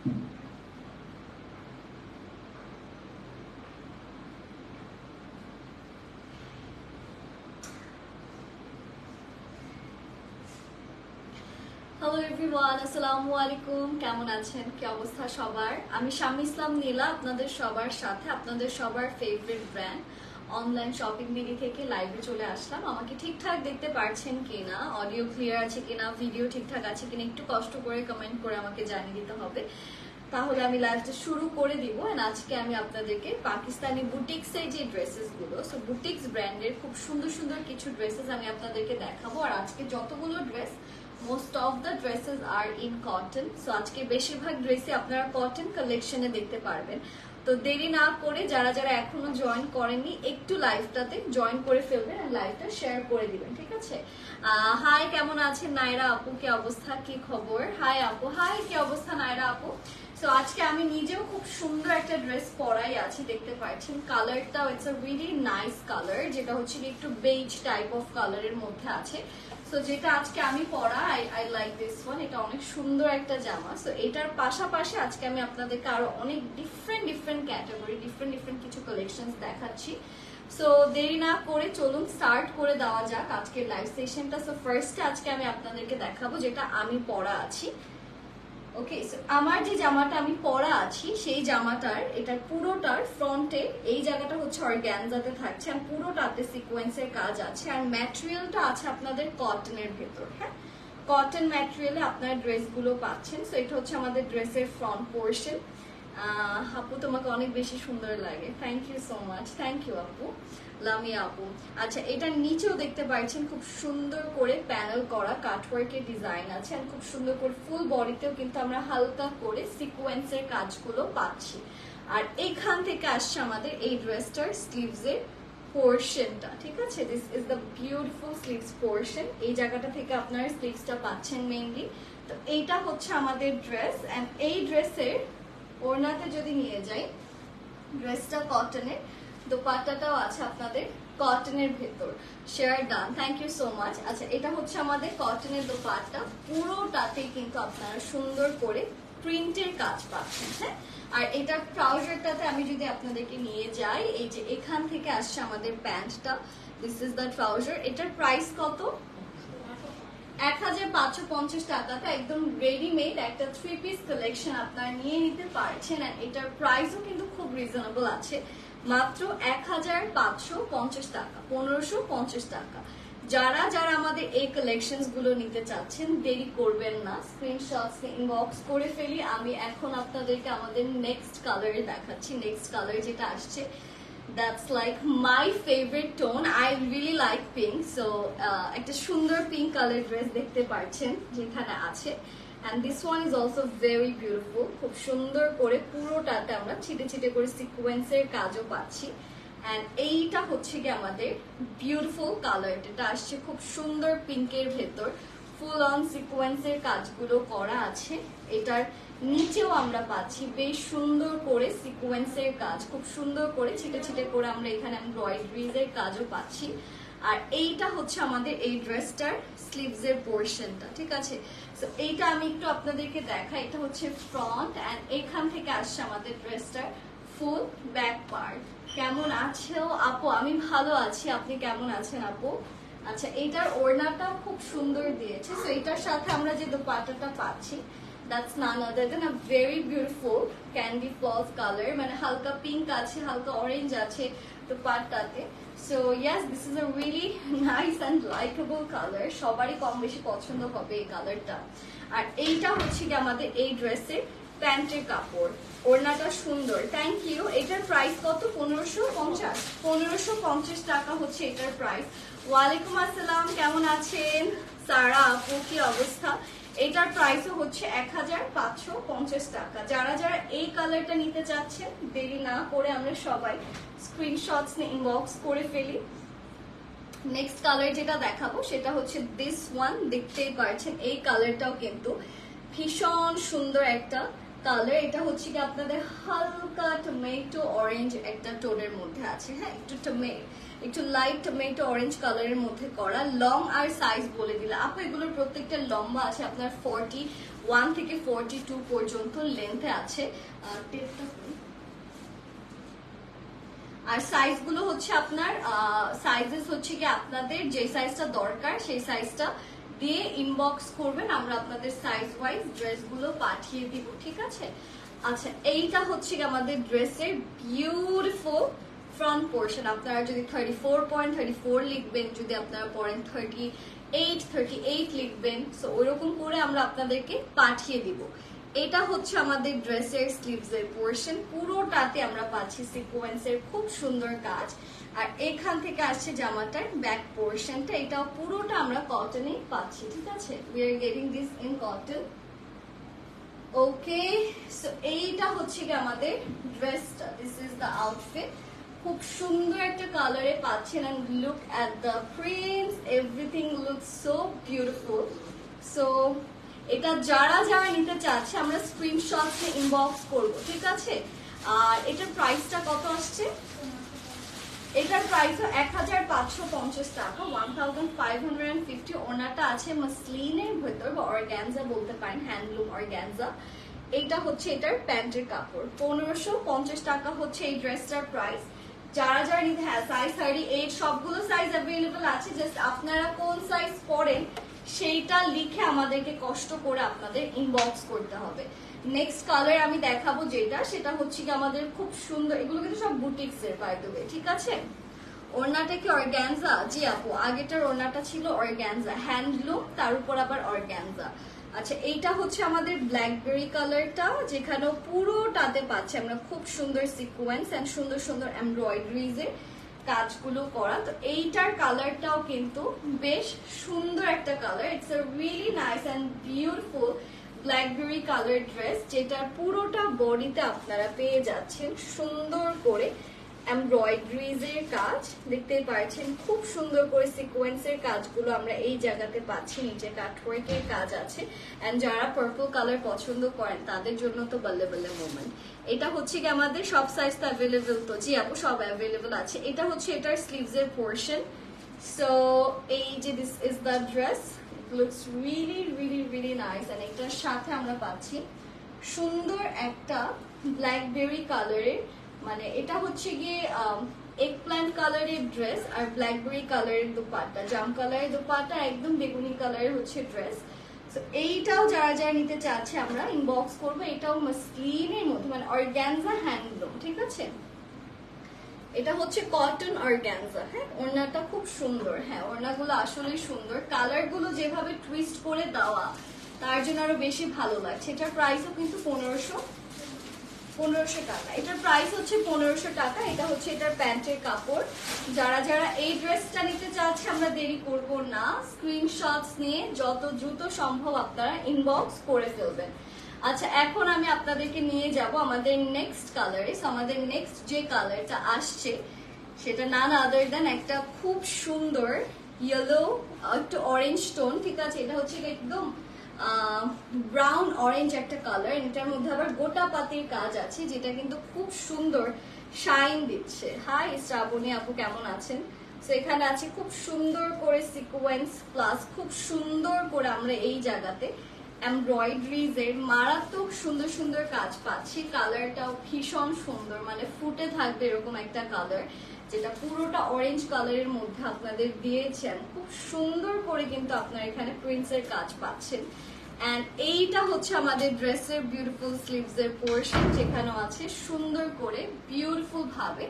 Hello everyone আলাইকুম কেমন আছেন? কি অবস্থা সবার? আমি শামি ইসলাম নীলা, আপনাদের সবার সাথে, আপনাদের সবার favourite brand online shopping BD থেকে লাইভে চলে আসলাম। আমাকে ঠিকঠাক দেখতে পারছেন কিনা? অডিও ক্লিয়ার আছে কিনা? ভিডিও ঠিকঠাক আছে কিনা? একটু কষ্ট করে কমেন্ট করে আমাকে জানিয়ে দিতে হবে। তাহলে আমি লাইভটা শুরু করে দিব। এন্ড আজকে আমি আপনাদেরকে পাকিস্তানি বুটিক্স এর যে ড্রেসেসগুলো সো বুটিক্স ব্র্যান্ডের খুব সুন্দর সুন্দর কিছু ড্রেসেস আমি আপনাদেরকে দেখাবো। আর আজকে যতগুলো dress most of the dresses are in cotton so আজকে বেশিরভাগ ড্রেসে আপনারা কটন কালেকশনে দেখতে পারবেন। তো দেরি না করে যারা যারা এখনও জয়েন করেননি, একটু লাইভটাতে জয়েন করে ফেলবেন আর লাইভটা শেয়ার করে দিবেন, ঠিক আছে? হাই কেমন আছে নাইরা আপু? কি অবস্থা? কি খবর? হাই আপু। হাই কি অবস্থা নাইরা আপু? সো আজকে আমি নিজেও খুব সুন্দর একটা ড্রেস পরাই আছি, দেখতে পাচ্ছেন। কালারটাও it's a really nice colour যেটা হচ্ছে একটু বেজ টাইপ অফ কালারের মধ্যে আছে। সো যেটা আজকে আমি পরা I I like this one এটা অনেক সুন্দর একটা জামা। সো এটার পাশাপাশি আজকে আমি আপনাদেরকে আরও অনেক different different category different different কিছু কালেকশন দেখাচ্ছি। সো দেরি না করে চলুন স্টার্ট করে দেওয়া যাক আজকের লাইভ সেশনটা সো ফার্স্টে আজকে আমি আপনাদেরকে দেখাবো যেটা আমি পরা আছি। ওকে আমার যে জামাটা আমি পরা আছি, সেই জামাটার, এটার পুরোটার ফ্রন্টে এই জায়গাটা হচ্ছে অর্গ্যানজাতে থাকছে আর পুরোটাতে সিকোয়েন্সের কাজ আছে আর ম্যাটেরিয়ালটা আছে আপনাদের কটনের ভেতর হ্যাঁ? কটন ম্যাটেরিয়ালে আপনার ড্রেসগুলো পাচ্ছেন সো এটা হচ্ছে আমাদের ড্রেসের ফ্রন্ট পোর্শন আপু তোমাকে অনেক বেশি সুন্দর লাগে। Thank you so much thank you আপু। লামিয়া আপু। আচ্ছা এটার নিচেও দেখতে পাচ্ছেন, খুব সুন্দর করে প্যানেল করা কাটওয়ার্কের ডিজাইন আছে আর খুব সুন্দর করে ফুল বডিতেও কিন্তু আমরা হালকা করে সিকোয়েন্সের কাজগুলো পাচ্ছি। আর এখান থেকে আসছে আমাদের এই ড্রেসটার স্লিভসের পোর্শনটা ঠিক আছে? This is the beautiful sleeves portion এই জায়গাটা থেকে আপনার স্লিভসটা পাচ্ছেন মেইনলি তো এইটা হচ্ছে আমাদের ড্রেস অ্যান্ড এই ড্রেসের ওড়নাতে যদি নিয়ে যাই ড্রেসটা কটনের দোপাট্টাটাও আছে আপনাদের কটনের ভেতর। Share done thank you so much আচ্ছা এটা হচ্ছে আমাদের কটনের দোপাট্টা। পুরোটাতেই কিন্তু আপনারা সুন্দর করে প্রিন্টের কাজ পাচ্ছেন হ্যাঁ? আর এটা ট্রাউজারটাতে আমি যদি আপনাদেরকে নিয়ে যাই, এই যে এখান থেকে আসছে আমাদের প্যান্টটা। দিস ইজ দ্য ট্রাউজার এটার প্রাইস কত? এক হাজার পাঁচশো পঞ্চাশ টাকাতে একদম রেডিমেড একটা থ্রি পিস কালেকশন আপনারা নিয়ে নিতে পারছেন এটার প্রাইসও কিন্তু খুব রিজনেবল আছে। মাত্র এক হাজার পাঁচশো পঞ্চাশ টাকা, পনেরোশো পঞ্চাশ টাকা। যারা যারা আমাদের এই কালেকশনগুলো নিতে চাচ্ছেন, দেরি করবেন না। স্ক্রিনশটস ইনবক্স করে ফেলি। আমি এখন আপনাদেরকে আমাদের নেক্সট কালার দেখাচ্ছি। নেক্সট কালার যেটা আসছে that's like my favourite tone I really like pink so একটা সুন্দর পিঙ্ক কালার ড্রেস দেখতে পাচ্ছেন যেখানে আছে। And this one is also very beautiful খুব সুন্দর করে পুরোটাতে আমরা ছিটে ছিটে করে সিকোয়েন্সের কাজও পাচ্ছি। অ্যান্ড এইটা হচ্ছে কি আমাদের বিউটিফুল কালার এটা আসছে খুব সুন্দর পিঙ্কের ভেতর। ফুল অন সিকোয়েন্সের কাজগুলো করা আছে। এটার নিচেও আমরা পাচ্ছি বেশ সুন্দর করে সিকোয়েন্সের কাজ। খুব সুন্দর করে ছিটে ছিটে করে আমরা এখানে এমব্রয়ডারিজ এর কাজও পাচ্ছি। আর এইটা হচ্ছে আমাদের এই ড্রেসটার স্লিভস এর পোর্শনটা ঠিক আছে? তো এইটা আমি একটু আপনাদেরকে দেখাই। এটা হচ্ছে ফ্রন্ট অ্যান্ড এখান থেকে আসছে আমাদের ড্রেসটার ফুল ব্যাক পার্ট কেমন আছেও আপু? আমি ভালো আছি। আপনি কেমন আছেন আপু? আচ্ছা এইটার ওড়নাটাও খুব সুন্দর দিয়েছে। তো এটার সাথে আমরা যে দোপাট্টাটা পাচ্ছি that's none other than a very beautiful candy floss colour মানে হালকা পিঙ্ক আছে, হালকা অরেঞ্জ আছে দোপাট্টাতে। So yes this is a really nice and likeable colour সবারই কম বেশি পছন্দ হবে এই কালারটা আর এইটা হচ্ছে কি আমাদের এই ড্রেসের প্যান্টের কাপড়। ওড়নাটা সুন্দর। থ্যাংক ইউ এটার প্রাইস কত? পনেরোশো পঞ্চাশ। পনেরোশো পঞ্চাশ টাকা হচ্ছে এটার প্রাইস ওয়ালাইকুম আসসালাম। কেমন আছেন? সারা আপু, কি অবস্থা? এটার প্রাইসও হচ্ছে এক হাজার পাঁচশো পঞ্চাশ টাকা। যারা যারা এই কালারটা নিতে চাচ্ছেন, দেরি না করে আমরা সবাই স্ক্রিনশটস নিয়ে ইনবক্স করে ফেলি। নেক্সট কালার যেটা দেখাবো, সেটা হচ্ছে দিস ওয়ান দেখতেই পারছেন, এই কালারটাও কিন্তু ভীষণ সুন্দর একটা কালার এটা হচ্ছে কি আপনাদের হালকা টমেটো অরেঞ্জ একটা টোনের মধ্যে আছে হ্যাঁ? একটু টমে একটু লাইট টমেটো অরেঞ্জ কালারের মধ্যে করা লং আর সাইজ বলে দিলে। আপু, এগুলোর প্রত্যেকটা লম্বা আছে, আপনার ফর্টি ওয়ান থেকে ফর্টি টু পর্যন্ত লেন্থে আছে। টেপটা আর সাইজগুলো হচ্ছে আপনার সাইজেস হচ্ছে কি আপনাদের যে সাইজটা দরকার, সেই সাইজটা দিয়ে ইনবক্স করবেন। আমরা আপনাদের সাইজ ওয়াইজ ড্রেসগুলো পাঠিয়ে দিব, ঠিক আছে? আচ্ছা এইটা হচ্ছে কি আমাদের ড্রেসের বিউটিফুল ফ্রন্ট পোর্শন আপনারা যদি thirty four point thirty four লিখবেন, যদি আপনারা পড়েন থার্টি এইট থার্টি এইট লিখবেন সো ওইরকম করে আমরা আপনাদেরকে পাঠিয়ে দিব। এটা হচ্ছে আমাদের ড্রেসের স্লিভস এর পোর্শন পুরোটাতে আমরা পাচ্ছি সিকোয়েন্সের খুব সুন্দর কাজ। আর এখান থেকে আসছে জামাটার ব্যাক পোর্শনটা এটাও পুরোটা আমরা কটনে পাচ্ছি, ঠিক আছে? We are getting this in cotton okay so এইটা হচ্ছে কি আমাদের ড্রেসটা দিস ইজ দ্য আউটফিট খুব সুন্দর একটা কালারে পাচ্ছেন and look at the prints everything look so beautiful so এটা যারা যারা নিতে চাচ্ছে, আমরা স্ক্রিনশট ইনবক্স করব, ঠিক আছে? আর এটার প্রাইসটা কত আসছে? এটার প্রাইস এক হাজার পাঁচশো পঞ্চাশ টাকা one thousand five hundred fifty ওনাটা আছে মাসলিনের ভেতর, বা অর্গ্যানজা বলতে পারেন হ্যান্ডলুম অর্গ্যানজা এটা হচ্ছে এটার প্যান্টের কাপড়, পনেরোশো পঞ্চাশ টাকা হচ্ছে এই ড্রেসটার প্রাইস যারা যারা নিতে হ্যাঁ সাইজ থার্টি এইট সবগুলো সাইজ অ্যাভেলেবল আছে জাস্ট আপনারা কোন সাইজ পরেন সেইটা লিখে আমাদেরকে কষ্ট করে আপনাদের ইনবক্স করতে হবে। নেক্সট কালার আমি দেখাবো যেটা, সেটা হচ্ছে কি আমাদের খুব সুন্দর, এগুলো কিন্তু সব বুটিক্স এর বাই দেবে ঠিক আছে? ওড়নাটা কি অর্গ্যানজা জি আপু আগেটার ওড়নাটা ছিল অর্গ্যানজা হ্যান্ডলুম তার উপর আবার অর্গ্যানজা আচ্ছা এইটা হচ্ছে আমাদের ব্ল্যাকবেরি কালারটা যেখানে পুরোটাতে পাচ্ছে আমরা খুব সুন্দর সিকোয়েন্স এন্ড সুন্দর সুন্দর এমব্রয়ডারিজ এর। কাজগুলো করা, তো এইটার কালারটাও কিন্তু বেশ সুন্দর একটা colour it's a really nice and beautiful blackberry colour dress যেটার পুরোটা বডিতে আপনারা পেয়ে যাচ্ছেন সুন্দর করে। এমব্রয়ডারিজ এর কাজ দেখতে পাচ্ছেন, খুব সুন্দর করে সিকোয়েন্সের কাজগুলো আমরা এই জায়গাতে পাচ্ছি, নিচে কাটওয়ার্কের কাজ আছে। এন্ড যারা পার্পল কালার পছন্দ করেন, তাদের জন্য তো বল্লে বল্লে মোমেন্ট এটা হচ্ছে কি আমাদের সব সাইজ তো অ্যাভেলেবেল তো। জি আপু, সব অ্যাভেলেবেল আছে। এটা হচ্ছে এটার স্লিভস এর পোর্শন সো এই যে this is the dress looks really really really nice and এটার সাথে আমরা পাচ্ছি সুন্দর একটা ব্ল্যাকবেরি কালারের মানে এটা হচ্ছে গিয়ে এক প্ল্যান্ট কালারের ড্রেস আর ব্ল্যাকবেরি কালারের দোপাট্টা। জাম কালারের দোপাট্টা একদম বেগুনি কালারের হচ্ছে ড্রেস এইটাও যারা যারা নিতে চাচ্ছে, আমরা ইনবক্স করব। এটাও মাসলিনের মধ্যে মানে অর্গ্যানজা হ্যান্ডলুম ঠিক আছে? এটা হচ্ছে কটন অর্গ্যানজা হ্যাঁ? ওড়নাটা খুব সুন্দর হ্যাঁ? ওড়নাগুলো আসলেই সুন্দর। কালারগুলো যেভাবে টুইস্ট করে দেওয়া, তার জন্য আরও বেশি ভালো লাগছে। এটার প্রাইসও কিন্তু পনেরোশো। পনেরোশো টাকা। এটার প্রাইস হচ্ছে পনেরোশো টাকা। এটা হচ্ছে এটার প্যান্টের কাপড়। যারা যারা এই ড্রেসটা নিতে চাচ্ছে, আমরা দেরি করব না। স্ক্রিনশটস নিয়ে যত দ্রুত সম্ভব আপনারা ইনবক্স করে ফেলবেন। আচ্ছা এখন আমি আপনাদেরকে নিয়ে যাব আমাদের নেক্সট কালারে আমাদের নেক্সট যে কালারটা আসছে, সেটা নান আদার দেন একটা খুব সুন্দর ইয়েলো একটু অরেঞ্জ টোন ঠিক আছে? এটা হচ্ছে একদম ব্রাউন অরেঞ্জ একটা কালার এটার মধ্যে আবার গোটা পাতির কাজ আছে, যেটা কিন্তু খুব সুন্দর শাইন দিচ্ছে। হাই শ্রাবণী আপু, কেমন আছেন? তো এখানে আছে খুব সুন্দর করে সিকোয়েন্স প্লাস খুব সুন্দর করে আমরা এই জায়গাতে এমব্রয়ডারিজ এর মারাত্মক সুন্দর সুন্দর কাজ পাচ্ছি। কালারটাও ভীষণ সুন্দর মানে ফুটে থাকবে এরকম একটা কালার যেটা পুরোটা অরেঞ্জ কালারের মধ্যে আপনাদের দিয়েছেন। খুব সুন্দর করে কিন্তু আপনারা এখানে প্রিন্টস এর কাজ পাচ্ছেন। এন্ড এইটা হচ্ছে আমাদের ড্রেসের বিউটিফুল স্লিভস এর পোর্শন যেখানে আছে সুন্দর করে বিউটিফুল ভাবে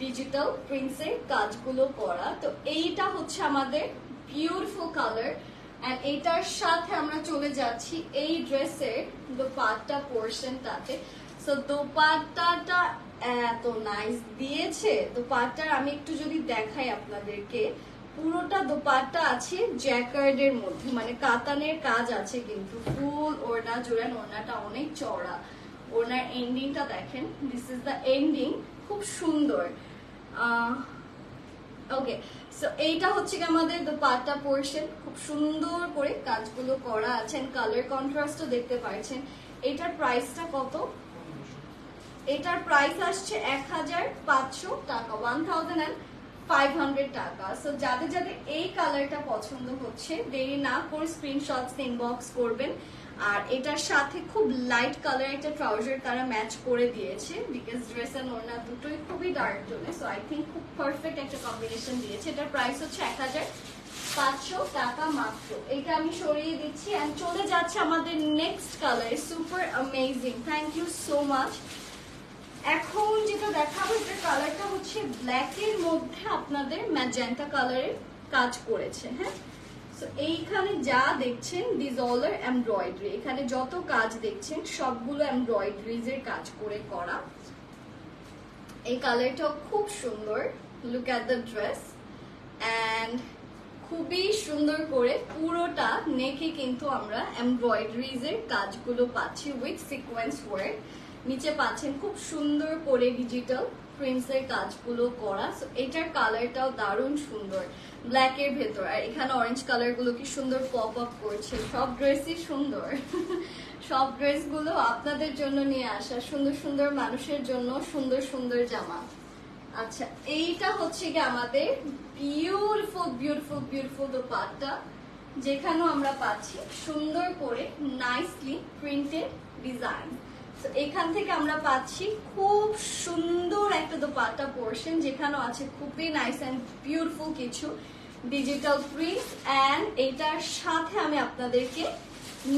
ডিজিটাল প্রিন্টস এর কাজগুলো করা। তো এইটা হচ্ছে আমাদের বিউটিফুল কালার এন্ড এইটার সাথে আমরা চলে যাচ্ছি এই ড্রেসের দোপাট্টা পোর্শনটাতে সো দোপাট্টাটা এত নাইস দিয়েছে। দোপাট্টার আমি একটু যদি দেখাই আপনাদেরকে। পুরোটা দোপাট্টা আছে জ্যাকার্ডের মধ্যে। মানে কাতানের কাজ আছে কিন্তু। ফুল ওড়না, জোড়ান ওড়নাটা অনেক চড়া ওড়নার এন্ডিংটা দেখেন। দিস ইজ দ্য এন্ডিং খুব সুন্দর। ওকে সো এইটা হচ্ছে কি আমাদের দোপাট্টা পোর্শন খুব সুন্দর করে কাজগুলো করা আছে কালার কন্ট্রাস্টও দেখতে পাচ্ছেন এটার প্রাইসটা কত? এটার প্রাইস আসছে এক হাজার পাঁচশো টাকা one thousand and five hundred টাকা। সো যাদের যাদের এই কালারটা পছন্দ হচ্ছে, দেরি না করে স্ক্রিনশটস ইনবক্স করবেন। আর এটার সাথে খুব লাইট কালার একটা ট্রাউজার তারা ম্যাচ করে দিয়েছে বিকজ ড্রেস এন্ড ওড়না দুটোই খুবই ডার্ক টোনে সো আই থিঙ্ক খুব পারফেক্ট একটা কম্বিনেশন দিয়েছে। এটার প্রাইস হচ্ছে এক হাজার পাঁচশো টাকা মাত্র। এটা আমি সরিয়ে দিচ্ছি অ্যান্ড চলে যাচ্ছে আমাদের next colour super amazing thank you so much এখন যেটা দেখাবো এটার কালারটা হচ্ছে ব্ল্যাকের মধ্যে আপনাদের ম্যাজেন্টা কালারের কাজ করেছে হ্যাঁ? তো এইখানে যা দেখছেন দিস অল আর এমব্রয়ডারি এখানে যত কাজ দেখছেন, সবগুলো এমব্রয়ডারিজ এর কাজ করে করা। এই কালারটাও খুব সুন্দর। Look at the dress and খুবই সুন্দর করে পুরোটা নেকে কিন্তু আমরা এমব্রয়ডারিজ এর কাজগুলো পাচ্ছি উইথ সিকোয়েন্স ওয়ার্ক নিচে পাচ্ছেন খুব সুন্দর করে ডিজিটাল প্রিন্টস এর কাজগুলো করা। সো এটার কালারটাও দারুণ সুন্দর। ব্ল্যাক এর ভেতর। আর এখানে অরেঞ্জ কালারগুলো কি সুন্দর পপ আপ করছে। সব ড্রেসই সুন্দর। সব ড্রেসগুলো আপনাদের জন্য নিয়ে আসা। সুন্দর সুন্দর মানুষের জন্য সুন্দর সুন্দর জামা। আচ্ছা এইটা হচ্ছে কি আমাদের বিউটিফুল বিউটিফুল বিউটিফুল দোপাট্টা। যেখানেও আমরা পাচ্ছি সুন্দর করে নাইসলি প্রিন্টেড ডিজাইন এখান থেকে আমরা পাচ্ছি খুব সুন্দর একটা দোপাট্টা পোর্শন যেখানেও আছে খুবই নাইস অ্যান্ড বিউটিফুল কিছু ডিজিটাল প্রিন্ট অ্যান্ড এটার সাথে আমি আপনাদেরকে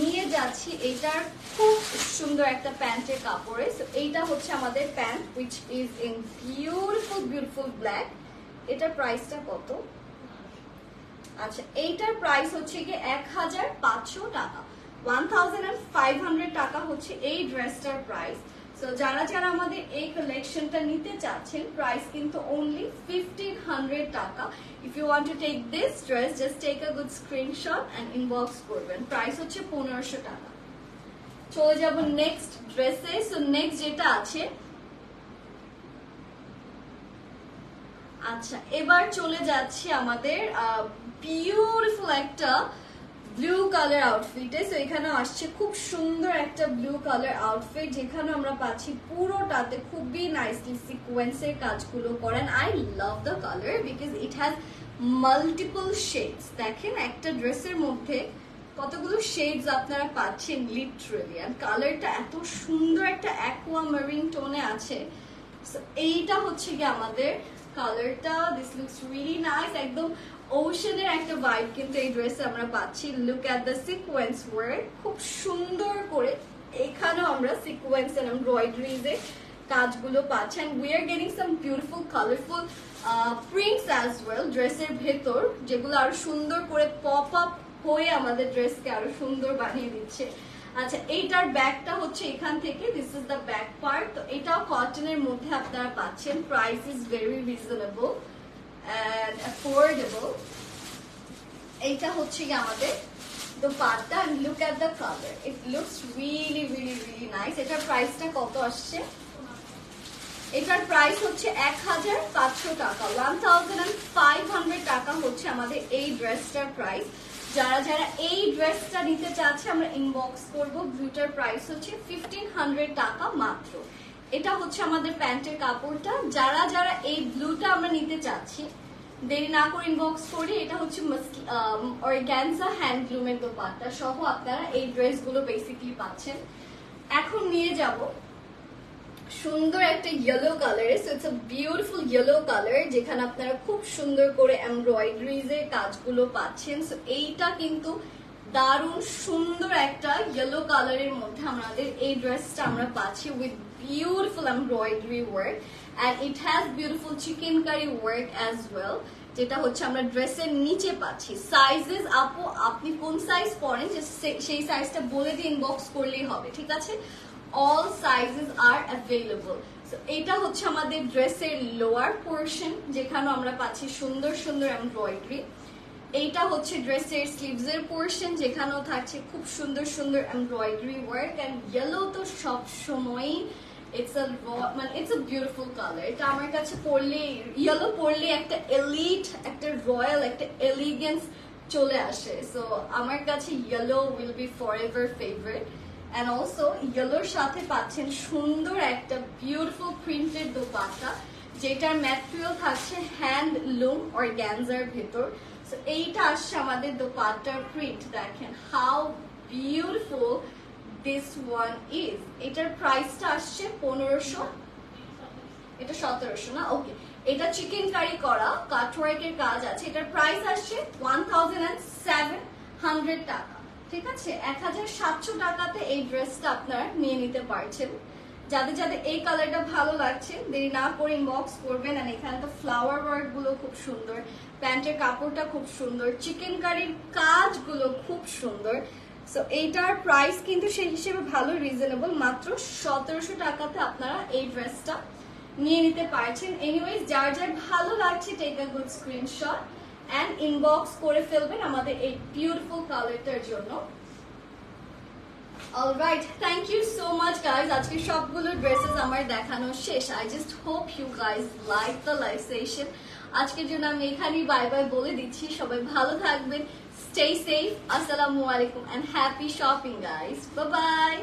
নিয়ে যাচ্ছি এটার খুব সুন্দর একটা প্যান্টের কাপড়ে। So, এইটা হচ্ছে আমাদের pant which is in beautiful beautiful black এটার প্রাইসটা কত? আচ্ছা এইটার প্রাইস হচ্ছে কি এক হাজার পাঁচশো টাকা। One thousand and five hundred টাকা হচ্ছে এই ড্রেসটার প্রাইস সো যারা যারা আমাদের এই কালেকশনটা নিতে চাচ্ছেন প্রাইস কিন্তু অনলি ফিফটিন হান্ড্রেড টাকা। If you want to take this dress just take a good screenshot and inbox করবেন। প্রাইস হচ্ছে পনেরোশো টাকা। চলে যাব নেক্সট ড্রেসে সো নেক্সট যেটা আছে আচ্ছা এবার চলে যাচ্ছি আমাদের বিউটিফুল একটা ব্লু কালার আউটফিটে সো এখানে আসছে খুব সুন্দর একটা ব্লু কালার আউটফিট যেখানে আমরা পাচ্ছি পুরোটাতে খুবই নাইসলি সিকোয়েন্সের কাজগুলো করেন। I love the colour because it has multiple shades দেখেন একটা ড্রেসের মধ্যে কতগুলো শেডস আপনারা পাচ্ছেন লিটারেলি আর কালারটা এত সুন্দর একটা অ্যাকোয়া মারিন টোনে আছে এইটা হচ্ছে কি আমাদের কালারটা দিস লুকস রিয়েলি নাইস একদম ওশনের একটা ভাইব কিন্তু এই ড্রেসে আমরা পাচ্ছি। Look at the sequence work খুব সুন্দর করে এখানেও আমরা সিকোয়েন্স এন্ড এমব্রয়ডারিজ কাজগুলো পাচ্ছি। And we are getting some beautiful colourful prints as well ড্রেসের ভেতর, যেগুলো আরও সুন্দর করে পপ আপ হয়ে আমাদের ড্রেসকে আরও সুন্দর বানিয়ে দিচ্ছে। আচ্ছা এইটার ব্যাগটা হচ্ছে এখান থেকে। This is the back part তো এটাও কটনের মধ্যে আপনারা পাচ্ছেন। Price is very reasonable affordable এইটা হচ্ছে কি আমাদের dupatta and look at the colour it looks really really really nice এটার প্রাইসটা কত আসছে? এটার প্রাইস হচ্ছে এক হাজার পাঁচশো টাকা। One thousand and five hundred টাকা হচ্ছে আমাদের এই ড্রেসটার প্রাইস যারা যারা এই ড্রেসটা নিতে চাচ্ছে, আমরা ইনবক্স করব। ব্লুটার প্রাইস হচ্ছে ফিফটিন হান্ড্রেড টাকা মাত্র। এটা হচ্ছে আমাদের প্যান্টের কাপড়টা। যারা যারা এই ব্লুটা আমরা নিতে চাচ্ছি, দেরি না করে ইনবক্স করি, এটা হচ্ছে অর্গ্যানজা হ্যান্ডলুমের দোপাট্টা সহ আপনারা এই ড্রেসগুলো বেসিকলি পাচ্ছেন। এখন নিয়ে যাব সুন্দর একটা yellow colour so it's a beautiful yellow colour যেখানে আপনারা খুব সুন্দর করে এমব্রয়ডারিজ এর কাজগুলো পাচ্ছেন। সো এইটা কিন্তু দারুণ, সুন্দর একটা ইয়েলো কালারের মধ্যে আমাদের এই ড্রেসটা আমরা পাচ্ছি with beautiful embroidery work and it has beautiful chikankari work as well যেটা হচ্ছে আমরা ড্রেসের নিচে পাচ্ছি। সাইজেস আপু, আপনি কোন সাইজ পরেন সেই সাইজটা বলে দিয়ে ইনবক্স করলেই হবে, ঠিক আছে? অল সাইজেস আর অ্যাভেলেবল এটা হচ্ছে আমাদের ড্রেসের লোয়ার পোর্শন যেখানে আমরা পাচ্ছি সুন্দর সুন্দর এমব্রয়ডারি এইটা হচ্ছে ড্রেসের স্লিভস এর পোর্শন যেখানেও থাকছে খুব সুন্দর সুন্দর এমব্রয়ডারি ওয়ার্ক এন্ড ইয়েলো তো সব সময়ই ইটস আ মানে ইটস আ বিউটিফুল কালার এটা আমার কাছে পরলে ইয়েলো পরলে একটা এলিট একটা রয়্যাল একটা এলিগেন্স চলে আসে। সো আমার কাছে yellow will be forever favourite and also ইয়েলোর সাথে পাচ্ছেন সুন্দর একটা বিউটিফুল প্রিন্টেড দোপাট্টা যেটার ম্যাটেরিয়াল থাকছে হ্যান্ডলুম অর্গ্যানজার ভেতর। এইটা আসছে আমাদের দোপাট্টার প্রিন্ট দেখেন how beautiful this one is এটার প্রাইসটা আসছে পনেরোশো, এটা সতেরোশো না? ওকে এটা চিকেন কারি করা কাটওয়ার্কের কাজ আছে। এটার প্রাইস আসছে ওয়ান থাউজেন্ড সেভেন হান্ড্রেড টাকা। ঠিক আছে? এক হাজার সাতশো টাকাতে এই ড্রেসটা আপনারা নিয়ে নিতে পারছেন। যাদের যাদের এই কালারটা ভালো লাগছে, দেরি না করে ইনবক্স করবেন আর এখানে তো ফ্লাওয়ার ওয়ার্কগুলো খুব সুন্দর, প্যান্টের কাপড়টা খুব সুন্দর চিকেন কারির কাজগুলো খুব সুন্দর। সো এইটার প্রাইস কিন্তু সেই হিসেবে ভালো রিজনেবল মাত্র সতেরোশো টাকাতে আপনারা এই ড্রেসটা নিয়ে নিতে পারছেন। এনিওয়েজ যার যার ভালো লাগছে take a good screenshot and inbox করে ফেলবেন আমাদের এই বিউটিফুল কালারটার জন্য। Alright thank you so much guys আজকে সবগুলো ড্রেসেস আমার দেখানো শেষ। I just hope you guys like the live session আজকের জন্য আমি এখানেই বাই বাই বলে দিচ্ছি। সবাই ভালো থাকবেন স্টে সেফ আসসালামু আলাইকুম and happy shopping guys bye